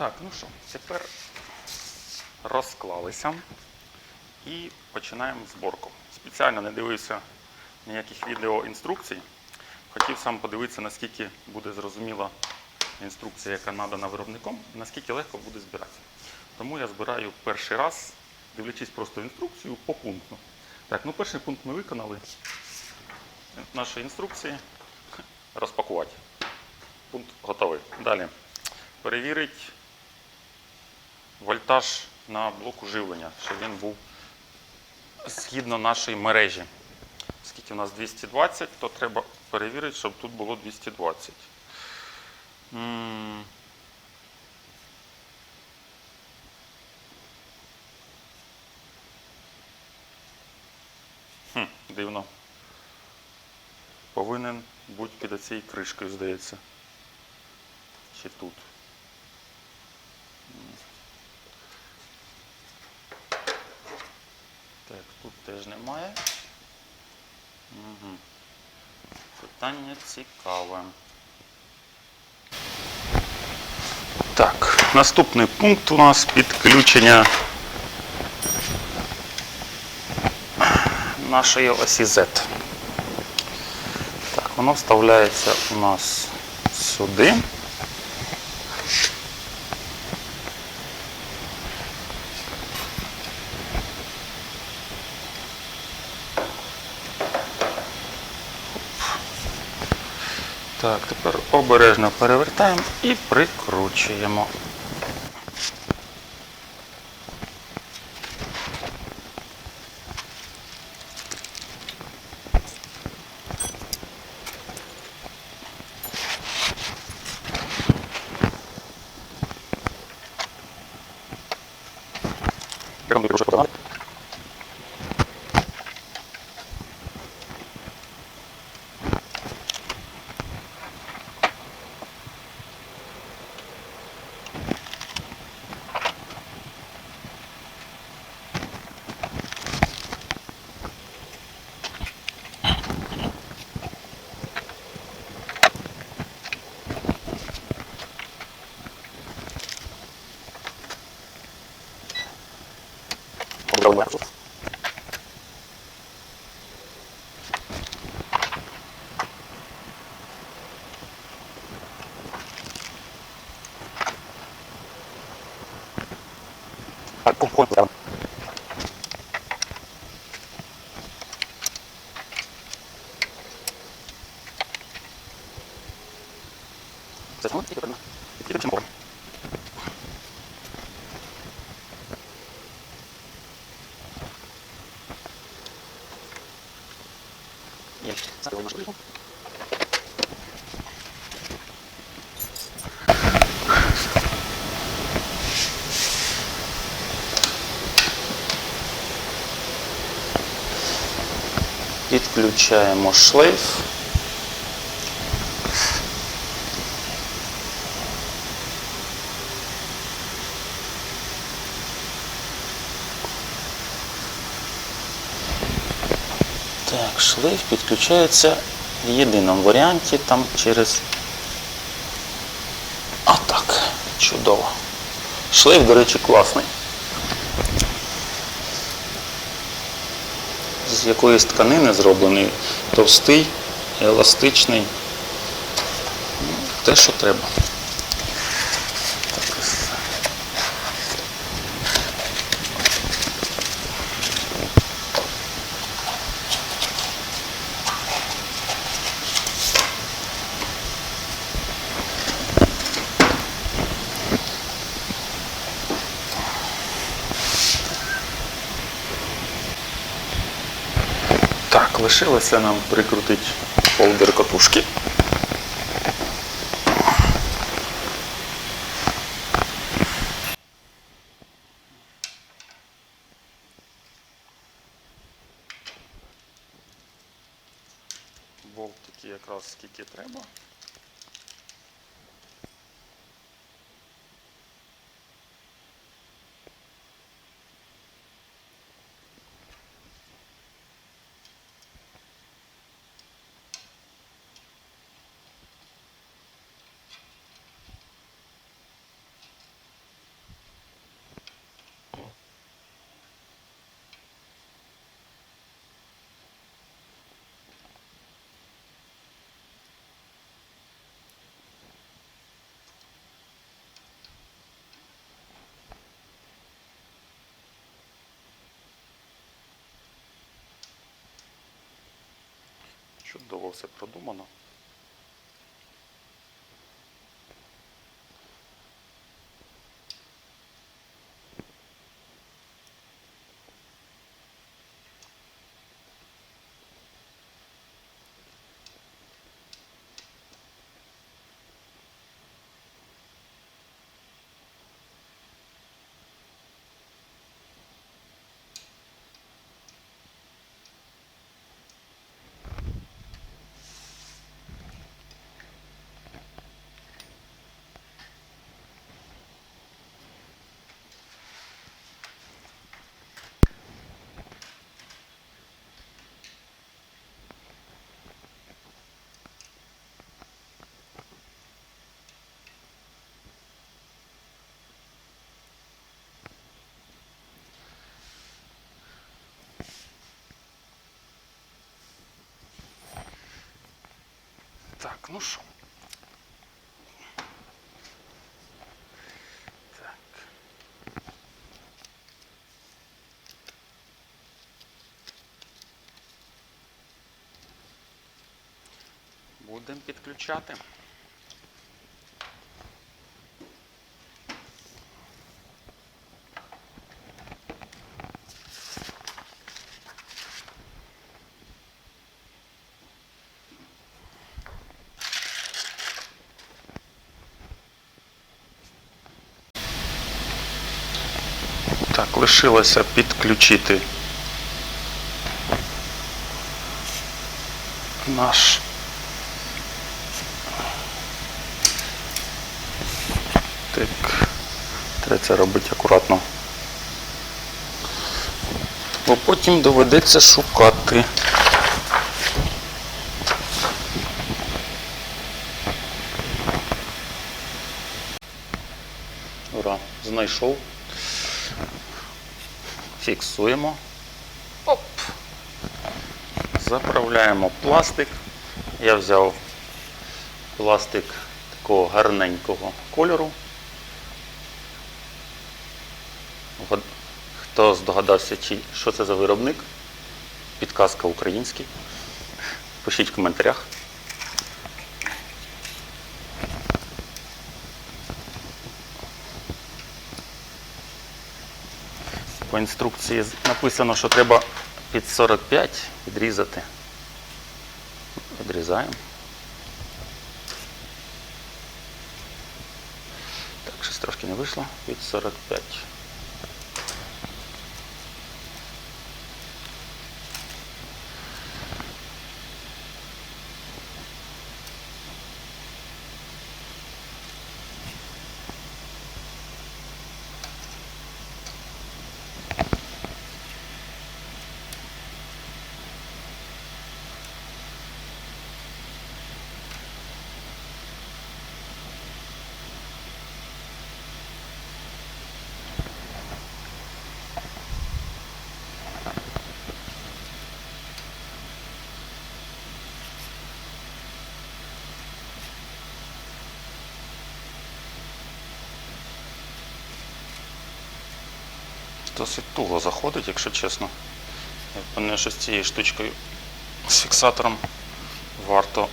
Так, ну що, тепер розклалися і починаємо зборку. Спеціально не дивився ніяких відео інструкцій. Хотів сам подивитися, наскільки буде зрозуміла інструкція, яка надана виробником, наскільки легко буде збирати. Тому я збираю перший раз, дивлячись просто інструкцію по пункту. Так, ну перший пункт ми виконали. Наші інструкції розпакувати. Пункт готовий. Далі. Перевірить вольтаж на блоку живлення, щоб він був згідно нашої мережі. Оскільки у нас 220, то треба перевірити, щоб тут було 220. Хм, дивно. Повинен бути під цією кришкою, здається. Чи тут. М. Так, тут теж немає. Угу. Питання цікаве. Так, наступний пункт у нас підключення нашої осі Z. Так, воно вставляється у нас сюди. Так, тепер обережно перевертаємо і прикручуємо. Прямо дуже Так, комфортно. Затягнути і потрібно. Підключаємо шлейф. Так, шлейф підключається в єдиному варіанті там через. А так, чудово. Шлейф, до речі, класний. З якоїсь тканини зроблений, товстий, еластичний. Те, що треба. Лишилося нам прикрутити полдер катушки. Болтики якраз скільки треба. Чудово все продумано. Так, ну що. Будемо підключати. Так, лишилося підключити наш так. Треба це робити акуратно. Бо потім доведеться шукати. Ура, знайшов. Фіксуємо. Оп. Заправляємо пластик. Я взяв пластик такого гарненького кольору. Хто здогадався, що це за виробник? Підказка український. Пишіть в коментарях. По інструкції написано, що треба під 45 відрізати. Відрізаємо. Так, щось трошки не вийшло. Під 45. Досить туго заходить, якщо чесно. Я впевнений, що з цією штучкою з фіксатором варто.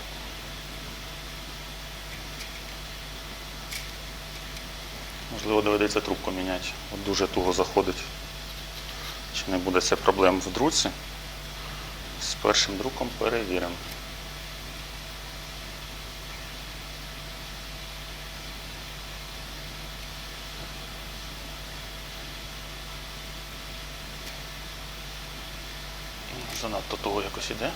Можливо, доведеться трубку міняти. От дуже туго заходить. Чи не буде це проблем в друці? З першим друком перевіримо. Занадто того якось іде.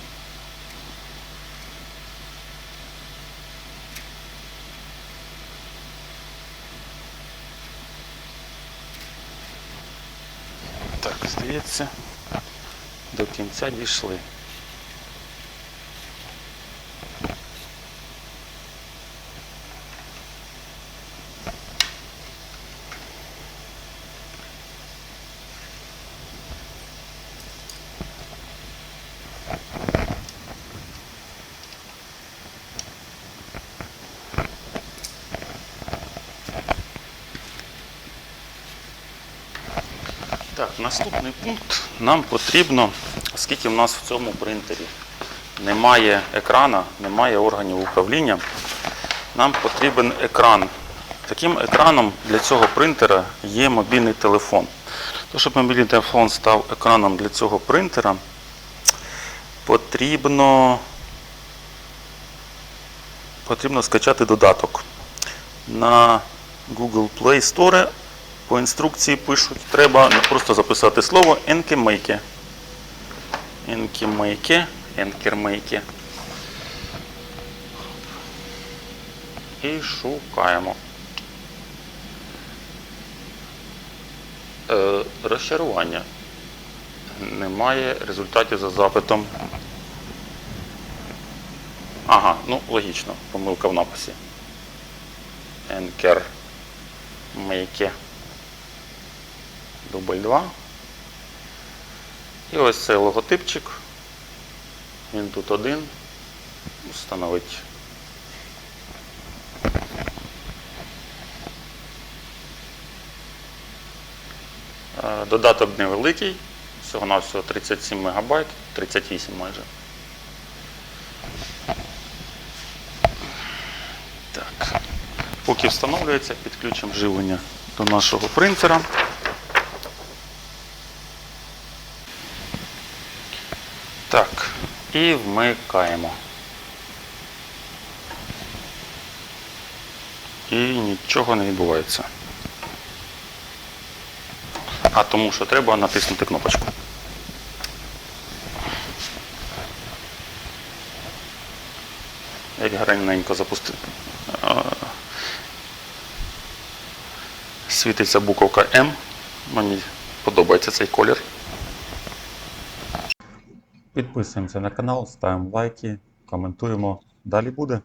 Так, здається, до кінця дійшли. Так, наступний пункт нам потрібно, скільки в нас в цьому принтері немає екрана, немає органів управління, нам потрібен екран. Таким екраном для цього принтера є мобільний телефон. То, щоб мобільний телефон став екраном для цього принтера, потрібно, потрібно скачати додаток. На Google Play Store по інструкції пишуть, треба просто записати слово Enkemake. Enkemake, Enkemake. І шукаємо. Е, розчарування. Немає результатів за запитом. Ага, ну логічно, помилка в написі. Енкер Мейке. Дубль 2. І ось цей логотипчик. Він тут один. Встановить. Е, Додаток невеликий, всього на всього 37 МБ, 38 майже. Так. Поки встановлюється, підключимо живлення до нашого принтера. Так, і вмикаємо. І нічого не відбувається. А тому що треба натиснути кнопочку. Як гарненько запустити. Світиться буковка М. Мені подобається цей колір. Підписуємося на канал, ставимо лайки, коментуємо. Далі буде.